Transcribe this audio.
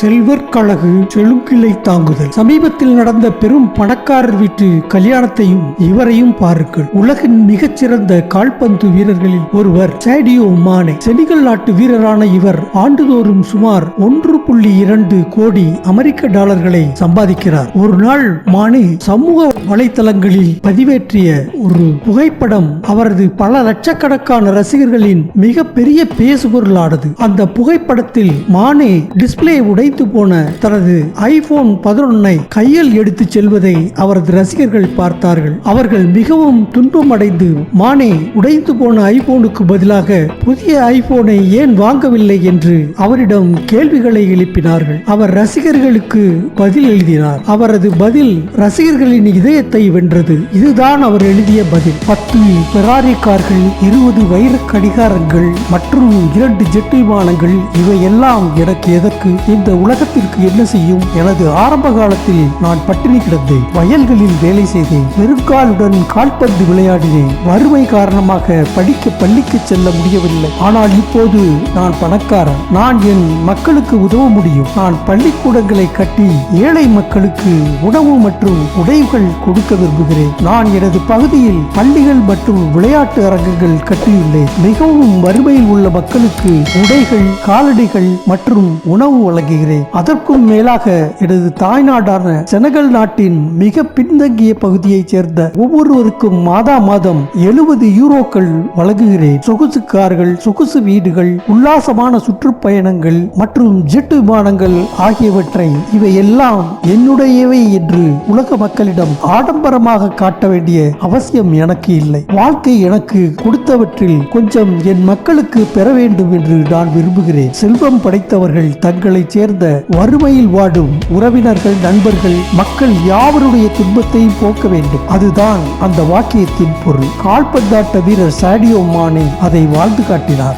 செல்வர்கழகு செழுக்கிளை தாங்குதல். சமீபத்தில் நடந்த பெரும் பணக்காரர் வீட்டு கல்யாணத்தையும் இவரையும் பாருங்கள். உலகின் மிகச்சிறந்த கால்பந்து வீரர்களில் ஒருவர் சாடியோ மானே. செனிகல் நாட்டு வீரரான இவர் ஆண்டுதோறும் சுமார் ஒன்று புள்ளி இரண்டு கோடி அமெரிக்க டாலர்களை சம்பாதிக்கிறார். ஒரு நாள் மானே சமூக வலைத்தளங்களில் பதிவேற்றிய ஒரு புகைப்படம் அவரது பல லட்சக்கணக்கான ரசிகர்களின் மிகப்பெரிய பேசுபொருளானது. அந்த புகைப்படத்தில் மானே டிஸ்பிளே உடை உடைத்து போன தனது ஐபோன் பதினொன்னை கையில் எடுத்து செல்வதை அவரது ரசிகர்கள் பார்த்தார்கள். அவர்கள் மிகவும் துன்பமடைந்து மானே உடைந்து போன ஐபோனுக்கு பதிலாக புதிய ஐபோனை ஏன் வாங்கவில்லை என்று அவரிடம் கேள்விகளை எழுப்பினார்கள். அவர் ரசிகர்களுக்கு பதில் எழுதினார். அவரது பதில் ரசிகர்களின் இதயத்தை வென்றது. இதுதான் அவர் எழுதிய பதில். பத்து பெராரி கார்கள் இருபது வைர கடிகாரங்கள் மற்றும் இரண்டு ஜெட் விமானங்கள் இவையெல்லாம் எனக்கு எதற்கு? இந்த உலகத்திற்கு என்ன செய்யும்? எனது ஆரம்ப காலத்தில் நான் பட்டினி கிடந்தேன் வயல்களில் வேலை செய்தேன். வெறுங்காலுடன் கால்பந்து விளையாடினேன். வறுமை காரணமாக படிக்க பள்ளிக்கு செல்ல முடியவில்லை. ஆனால் இப்போது நான் பணக்காரன். நான் என் மக்களுக்கு உதவ முடியும். நான் பள்ளிக்கூடங்களை கட்டி ஏழை மக்களுக்கு உணவு மற்றும் உடைகள் கொடுக்க விரும்புகிறேன். நான் எனது பகுதியில் பள்ளிகள் மற்றும் விளையாட்டு அரங்குகள் கட்டியுள்ளேன். மிகவும் வறுமையில் உள்ள மக்களுக்கு உடைகள் காலடிகள் மற்றும் உணவு வழங்குகிறேன் அதற்கும் மேலாக எனது தாய்நாடான செனகல் நாட்டின் மிக பின்தங்கிய பகுதியைச் சேர்ந்த ஒவ்வொருவருக்கும் மாதா மாதம் எழுபது யூரோக்கள் வழங்குகிறேன். சொகுசு கார்கள் சொகுசு வீடுகள் உல்லாசமான சுற்றுப்பயணங்கள் மற்றும் ஜெட் விமானங்கள் ஆகியவற்றை இவையெல்லாம் என்னுடையவை என்று உலக மக்களிடம் ஆடம்பரமாக காட்ட வேண்டிய அவசியம் எனக்கு இல்லை. வாழ்க்கை எனக்கு கொடுத்தவற்றில் கொஞ்சம் என் மக்களுக்கு பெற வேண்டும் என்று நான் விரும்புகிறேன். செல்வம் படைத்தவர்கள் தங்களைச் சேர்ந்த வறுமையில் வாடும் உறவினர்கள் நண்பர்கள் மக்கள் யாவருடைய துன்பத்தையும் போக்க வேண்டும். அதுதான் அந்த வாக்கியத்தின் பொருள். கால்பந்தாட்ட வீரர் சாடியோ மானே அதை வாழ்ந்து காட்டினார்.